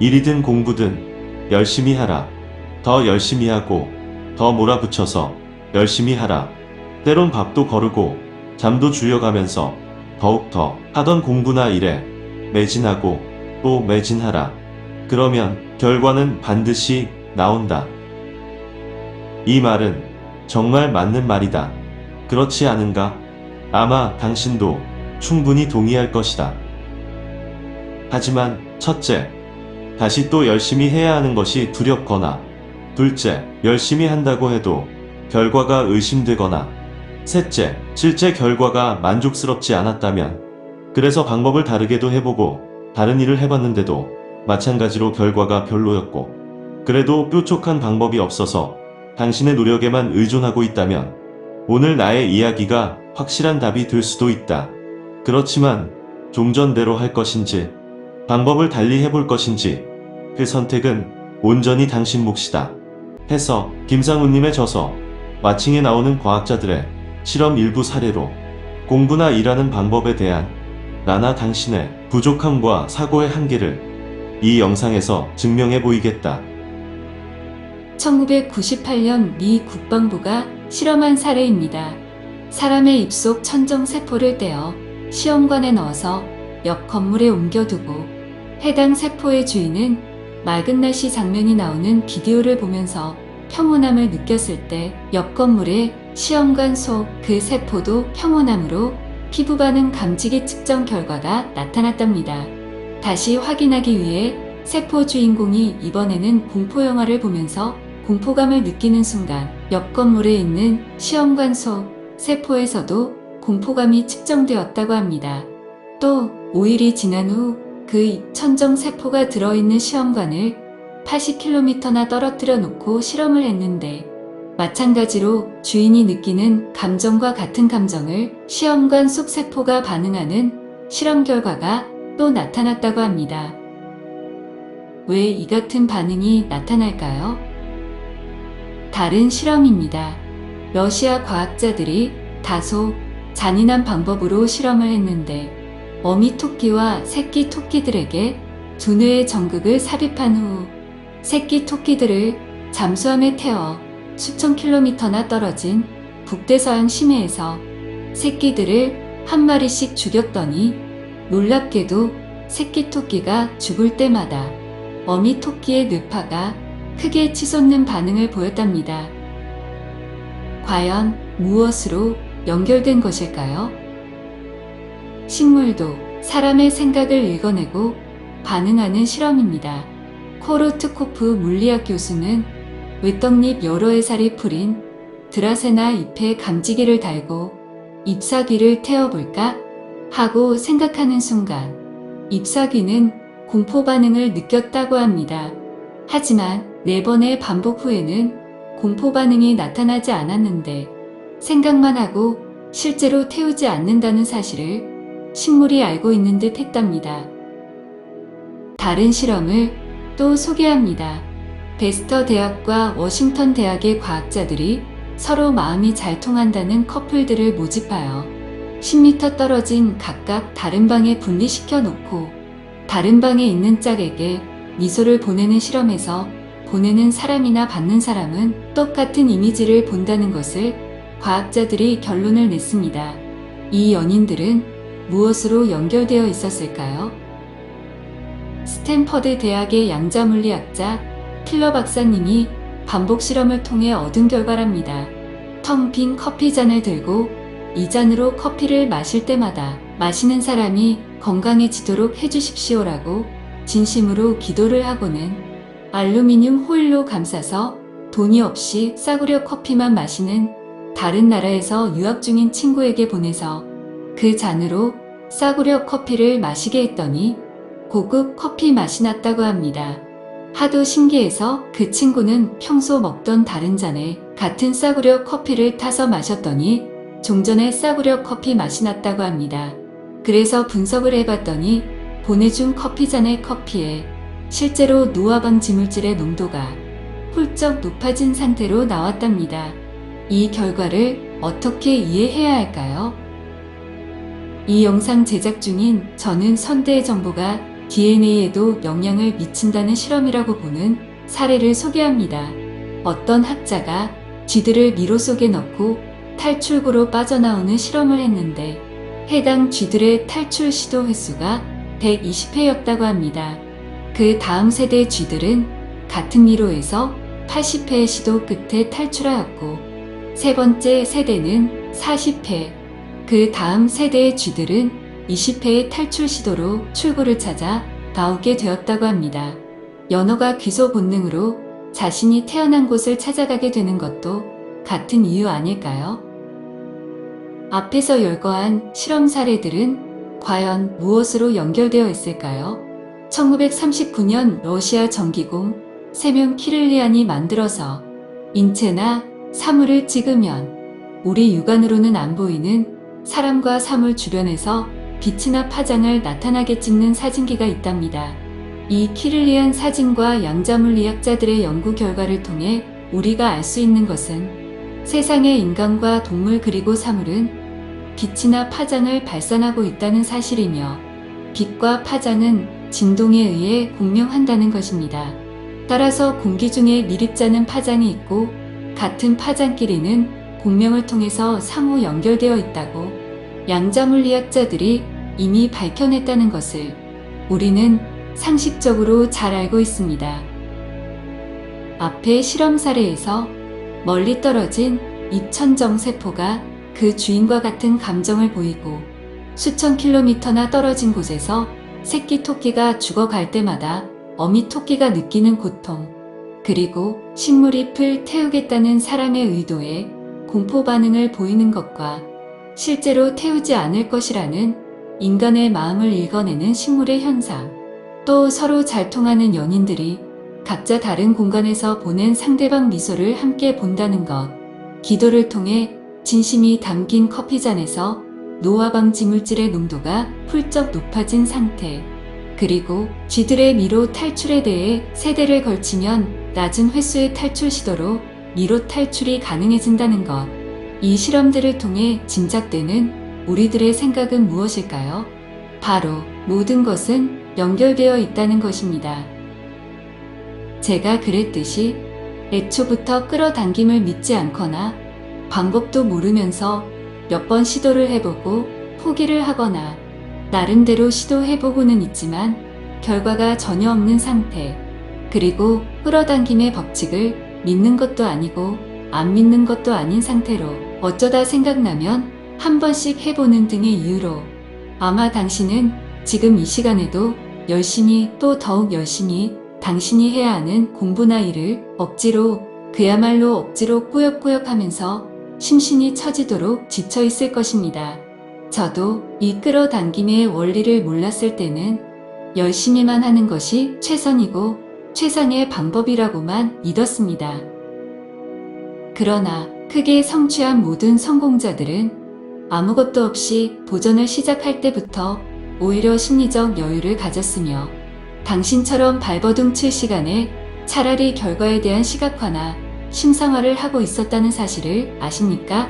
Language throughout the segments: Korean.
일이든 공부든 열심히 하라. 더 열심히 하고 더 몰아붙여서 열심히 하라. 때론 밥도 거르고 잠도 줄여가면서 더욱 더 하던 공부나 일에 매진하고 또 매진하라. 그러면 결과는 반드시 나온다. 이 말은 정말 맞는 말이다. 그렇지 않은가? 아마 당신도 충분히 동의할 것이다. 하지만 첫째, 다시 또 열심히 해야 하는 것이 두렵거나 둘째, 열심히 한다고 해도 결과가 의심되거나 셋째, 실제 결과가 만족스럽지 않았다면 그래서 방법을 다르게도 해보고 다른 일을 해봤는데도 마찬가지로 결과가 별로였고 그래도 뾰족한 방법이 없어서 당신의 노력에만 의존하고 있다면 오늘 나의 이야기가 확실한 답이 될 수도 있다. 그렇지만 종전대로 할 것인지 방법을 달리 해볼 것인지 그 선택은 온전히 당신 몫이다. 해서 김상우님의 저서 마칭에 나오는 과학자들의 실험 일부 사례로 공부나 일하는 방법에 대한 나나 당신의 부족함과 사고의 한계를 이 영상에서 증명해 보이겠다. 1998년 미 국방부가 실험한 사례입니다. 사람의 입속 천정 세포를 떼어 시험관에 넣어서 옆 건물에 옮겨두고 해당 세포의 주인은 맑은 날씨 장면이 나오는 비디오를 보면서 평온함을 느꼈을 때 옆 건물의 시험관 속 그 세포도 평온함으로 피부 반응 감지기 측정 결과가 나타났답니다. 다시 확인하기 위해 세포 주인공이 이번에는 공포 영화를 보면서 공포감을 느끼는 순간 옆 건물에 있는 시험관 속 세포에서도 공포감이 측정되었다고 합니다. 또 5일이 지난 후 그 천정 세포가 들어있는 시험관을 80km나 떨어뜨려 놓고 실험을 했는데 마찬가지로 주인이 느끼는 감정과 같은 감정을 시험관 속 세포가 반응하는 실험 결과가 또 나타났다고 합니다. 왜 이 같은 반응이 나타날까요? 다른 실험입니다. 러시아 과학자들이 다소 잔인한 방법으로 실험을 했는데 어미 토끼와 새끼 토끼들에게 두뇌의 전극을 삽입한 후 새끼 토끼들을 잠수함에 태워 수천 킬로미터나 떨어진 북대서양 심해에서 새끼들을 한 마리씩 죽였더니 놀랍게도 새끼 토끼가 죽을 때마다 어미 토끼의 뇌파가 크게 치솟는 반응을 보였답니다. 과연 무엇으로 연결된 것일까요? 식물도 사람의 생각을 읽어내고 반응하는 실험입니다. 코르트코프 물리학 교수는 외떡잎 여러 해살이 풀인 드라세나 잎에 감지기를 달고 잎사귀를 태워볼까? 하고 생각하는 순간 잎사귀는 공포 반응을 느꼈다고 합니다. 하지만 네 번의 반복 후에는 공포 반응이 나타나지 않았는데 생각만 하고 실제로 태우지 않는다는 사실을 식물이 알고 있는 듯 했답니다. 다른 실험을 또 소개합니다. 베스터 대학과 워싱턴 대학의 과학자들이 서로 마음이 잘 통한다는 커플들을 모집하여 10m 떨어진 각각 다른 방에 분리시켜 놓고 다른 방에 있는 짝에게 미소를 보내는 실험에서 보내는 사람이나 받는 사람은 똑같은 이미지를 본다는 것을 과학자들이 결론을 냈습니다. 이 연인들은 무엇으로 연결되어 있었을까요? 스탠퍼드 대학의 양자물리학자 필러 박사님이 반복 실험을 통해 얻은 결과랍니다. 텅 빈 커피 잔을 들고 이 잔으로 커피를 마실 때마다 마시는 사람이 건강해지도록 해주십시오라고 진심으로 기도를 하고는 알루미늄 호일로 감싸서 돈이 없이 싸구려 커피만 마시는 다른 나라에서 유학 중인 친구에게 보내서 그 잔으로 싸구려 커피를 마시게 했더니 고급 커피 맛이 났다고 합니다. 하도 신기해서 그 친구는 평소 먹던 다른 잔에 같은 싸구려 커피를 타서 마셨더니 종전에 싸구려 커피 맛이 났다고 합니다. 그래서 분석을 해봤더니 보내준 커피잔의 커피에 실제로 노화방 지물질의 농도가 훌쩍 높아진 상태로 나왔답니다. 이 결과를 어떻게 이해해야 할까요? 이 영상 제작 중인 저는 선대의 정보가 DNA에도 영향을 미친다는 실험이라고 보는 사례를 소개합니다. 어떤 학자가 쥐들을 미로 속에 넣고 탈출구로 빠져나오는 실험을 했는데 해당 쥐들의 탈출 시도 횟수가 120회였다고 합니다. 그 다음 세대 쥐들은 같은 미로에서 80회 시도 끝에 탈출하였고 세 번째 세대는 40회, 그 다음 세대의 쥐들은 20회의 탈출 시도로 출구를 찾아 나오게 되었다고 합니다. 연어가 귀소 본능으로 자신이 태어난 곳을 찾아가게 되는 것도 같은 이유 아닐까요? 앞에서 열거한 실험 사례들은 과연 무엇으로 연결되어 있을까요? 1939년 러시아 전기공 세명 키를리안이 만들어서 인체나 사물을 찍으면 우리 육안으로는 안 보이는 사람과 사물 주변에서 빛이나 파장을 나타나게 찍는 사진기가 있답니다. 이 키를리안 사진과 양자물리학자들의 연구 결과를 통해 우리가 알 수 있는 것은 세상의 인간과 동물 그리고 사물은 빛이나 파장을 발산하고 있다는 사실이며 빛과 파장은 진동에 의해 공명한다는 것입니다. 따라서 공기 중에 미립자는 파장이 있고 같은 파장끼리는 공명을 통해서 상호 연결되어 있다고 양자물리학자들이 이미 밝혀냈다는 것을 우리는 상식적으로 잘 알고 있습니다. 앞의 실험 사례에서 멀리 떨어진 입천정 세포가 그 주인과 같은 감정을 보이고 수천 킬로미터나 떨어진 곳에서 새끼 토끼가 죽어갈 때마다 어미 토끼가 느끼는 고통, 그리고 식물잎을 태우겠다는 사람의 의도에 공포 반응을 보이는 것과 실제로 태우지 않을 것이라는 인간의 마음을 읽어내는 식물의 현상, 또 서로 잘 통하는 연인들이 각자 다른 공간에서 보낸 상대방 미소를 함께 본다는 것, 기도를 통해 진심이 담긴 커피잔에서 노화 방지 물질의 농도가 훌쩍 높아진 상태, 그리고 쥐들의 미로 탈출에 대해 세대를 걸치면 낮은 횟수의 탈출 시도로 미로 탈출이 가능해진다는 것. 이 실험들을 통해 짐작되는 우리들의 생각은 무엇일까요? 바로 모든 것은 연결되어 있다는 것입니다. 제가 그랬듯이 애초부터 끌어당김을 믿지 않거나 방법도 모르면서 몇 번 시도를 해보고 포기를 하거나 나름대로 시도해보고는 있지만 결과가 전혀 없는 상태. 그리고 끌어당김의 법칙을 믿는 것도 아니고 안 믿는 것도 아닌 상태로 어쩌다 생각나면 한 번씩 해보는 등의 이유로 아마 당신은 지금 이 시간에도 열심히 또 더욱 열심히 당신이 해야 하는 공부나 일을 억지로 그야말로 억지로 꾸역꾸역 하면서 심신이 처지도록 지쳐 있을 것입니다. 저도 이 끌어당김의 원리를 몰랐을 때는 열심히만 하는 것이 최선이고 최상의 방법이라고만 믿었습니다. 그러나 크게 성취한 모든 성공자들은 아무것도 없이 도전을 시작할 때부터 오히려 심리적 여유를 가졌으며 당신처럼 발버둥 칠 시간에 차라리 결과에 대한 시각화나 심상화를 하고 있었다는 사실을 아십니까?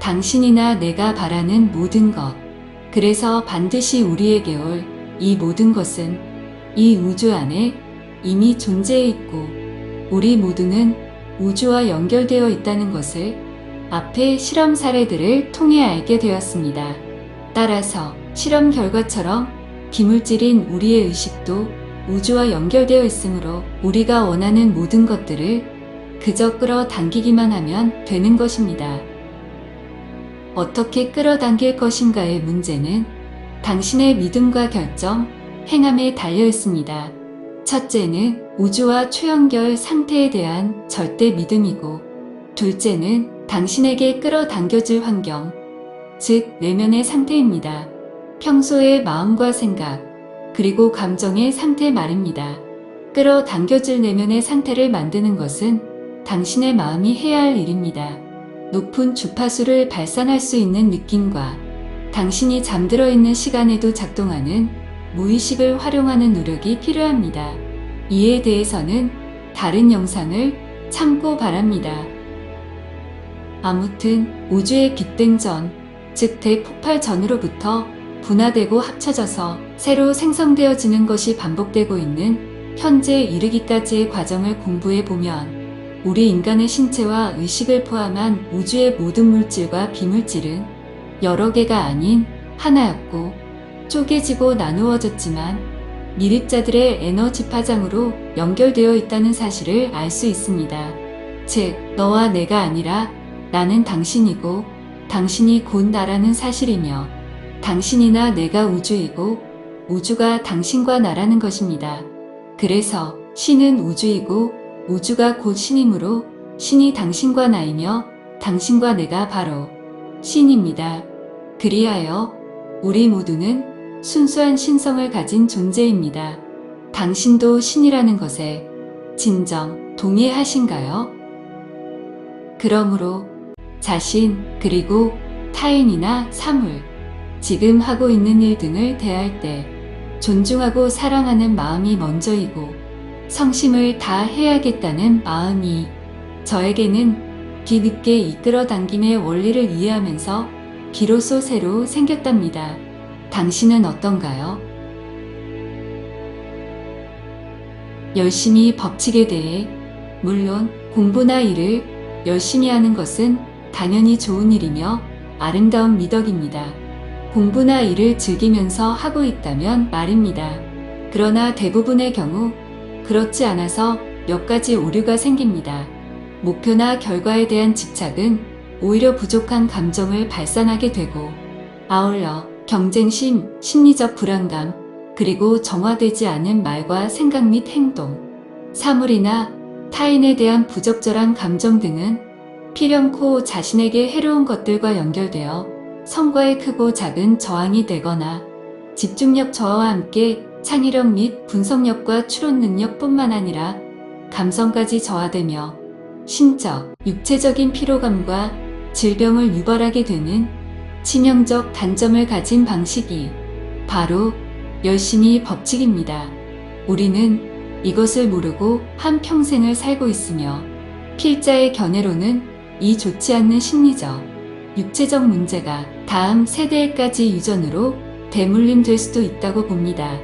당신이나 내가 바라는 모든 것. 그래서 반드시 우리에게 올 이 모든 것은 이 우주 안에 이미 존재해 있고 우리 모두는 우주와 연결되어 있다는 것을 앞의 실험 사례들을 통해 알게 되었습니다. 따라서 실험 결과처럼 기물질인 우리의 의식도 우주와 연결되어 있으므로 우리가 원하는 모든 것들을 그저 끌어당기기만 하면 되는 것입니다. 어떻게 끌어당길 것인가의 문제는 당신의 믿음과 결정, 행함에 달려 있습니다. 첫째는 우주와 초연결 상태에 대한 절대 믿음이고, 둘째는 당신에게 끌어당겨질 환경, 즉, 내면의 상태입니다. 평소의 마음과 생각, 그리고 감정의 상태 말입니다. 끌어당겨질 내면의 상태를 만드는 것은 당신의 마음이 해야 할 일입니다. 높은 주파수를 발산할 수 있는 느낌과 당신이 잠들어 있는 시간에도 작동하는 무의식을 활용하는 노력이 필요합니다. 이에 대해서는 다른 영상을 참고 바랍니다. 아무튼 우주의 빅뱅 전, 즉 대폭발 전으로부터 분화되고 합쳐져서 새로 생성되어지는 것이 반복되고 있는 현재 이르기까지의 과정을 공부해 보면 우리 인간의 신체와 의식을 포함한 우주의 모든 물질과 비물질은 여러 개가 아닌 하나였고 쪼개지고 나누어졌지만 미립자들의 에너지 파장으로 연결되어 있다는 사실을 알 수 있습니다. 즉, 너와 내가 아니라 나는 당신이고 당신이 곧 나라는 사실이며 당신이나 내가 우주이고 우주가 당신과 나라는 것입니다. 그래서 신은 우주이고 우주가 곧 신이므로 신이 당신과 나이며 당신과 내가 바로 신입니다. 그리하여 우리 모두는 순수한 신성을 가진 존재입니다. 당신도 신이라는 것에 진정 동의하신가요? 그러므로 자신 그리고 타인이나 사물, 지금 하고 있는 일 등을 대할 때 존중하고 사랑하는 마음이 먼저이고 성심을 다 해야겠다는 마음이 저에게는 뒤늦게 이끌어 당김의 원리를 이해하면서 비로소 새로 생겼답니다. 당신은 어떤가요? 열심히 법칙에 대해 물론 공부나 일을 열심히 하는 것은 당연히 좋은 일이며 아름다운 미덕입니다. 공부나 일을 즐기면서 하고 있다면 말입니다. 그러나 대부분의 경우 그렇지 않아서 몇 가지 오류가 생깁니다. 목표나 결과에 대한 집착은 오히려 부족한 감정을 발산하게 되고 아울러 경쟁심, 심리적 불안감, 그리고 정화되지 않은 말과 생각 및 행동, 사물이나 타인에 대한 부적절한 감정 등은 필연코 자신에게 해로운 것들과 연결되어 성과의 크고 작은 저항이 되거나 집중력 저하와 함께 창의력 및 분석력과 추론 능력뿐만 아니라 감성까지 저하되며 신적, 육체적인 피로감과 질병을 유발하게 되는 치명적 단점을 가진 방식이 바로 열심히 법칙입니다. 우리는 이것을 모르고 한 평생을 살고 있으며 필자의 견해로는 이 좋지 않는 심리적, 육체적 문제가 다음 세대에까지 유전으로 대물림 될 수도 있다고 봅니다.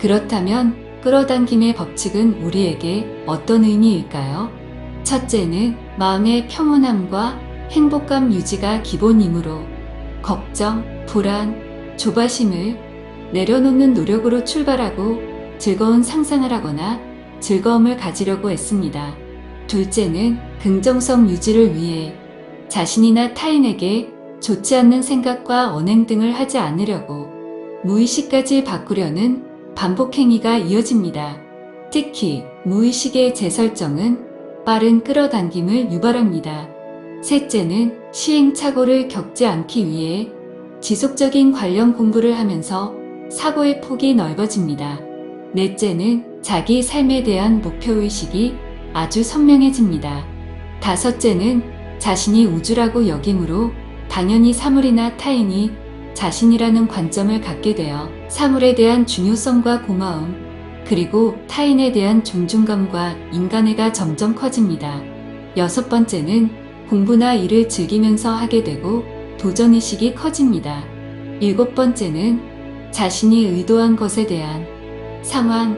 그렇다면 끌어당김의 법칙은 우리에게 어떤 의미일까요? 첫째는 마음의 평온함과 행복감 유지가 기본이므로 걱정, 불안, 조바심을 내려놓는 노력으로 출발하고 즐거운 상상을 하거나 즐거움을 가지려고 애씁니다. 둘째는 긍정성 유지를 위해 자신이나 타인에게 좋지 않는 생각과 언행 등을 하지 않으려고 무의식까지 바꾸려는 반복행위가 이어집니다. 특히 무의식의 재설정은 빠른 끌어당김을 유발합니다. 셋째는 시행착오를 겪지 않기 위해 지속적인 관련 공부를 하면서 사고의 폭이 넓어집니다. 넷째는 자기 삶에 대한 목표의식이 아주 선명해집니다. 다섯째는 자신이 우주라고 여김으로 당연히 사물이나 타인이 자신이라는 관점을 갖게 되어 사물에 대한 중요성과 고마움, 그리고 타인에 대한 존중감과 인간애가 점점 커집니다. 여섯 번째는 공부나 일을 즐기면서 하게 되고 도전의식이 커집니다. 일곱 번째는 자신이 의도한 것에 대한 상황,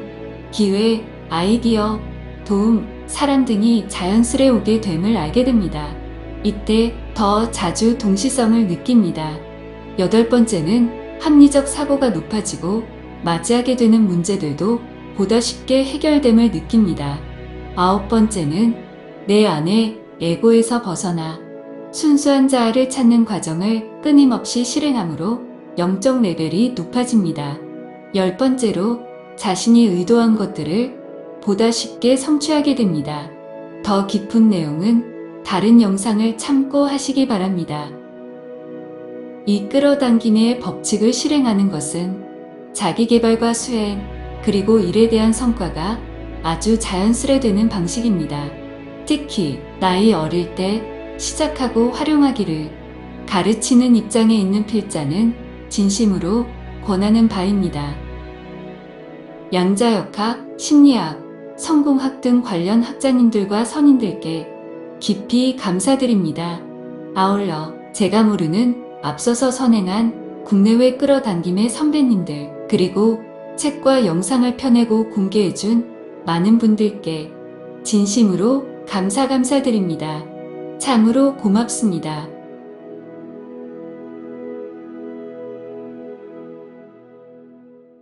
기회, 아이디어, 도움, 사람 등이 자연스레 오게 됨을 알게 됩니다. 이때 더 자주 동시성을 느낍니다. 여덟 번째는 합리적 사고가 높아지고 맞이하게 되는 문제들도 보다 쉽게 해결됨을 느낍니다. 아홉 번째는 내 안에 에고에서 벗어나 순수한 자아를 찾는 과정을 끊임없이 실행함으로 영적 레벨이 높아집니다. 열 번째로 자신이 의도한 것들을 보다 쉽게 성취하게 됩니다. 더 깊은 내용은 다른 영상을 참고 하시기 바랍니다. 이 끌어당김의 법칙을 실행하는 것은 자기 개발과 수행, 그리고 일에 대한 성과가 아주 자연스레 되는 방식입니다. 특히 나이 어릴 때 시작하고 활용하기를 가르치는 입장에 있는 필자는 진심으로 권하는 바입니다. 양자역학, 심리학, 성공학 등 관련 학자님들과 선인들께 깊이 감사드립니다. 아울러 제가 모르는 앞서서 선행한 국내외 끌어당김의 선배님들 그리고 책과 영상을 펴내고 공개해준 많은 분들께 진심으로 감사 감사드립니다. 참으로 고맙습니다.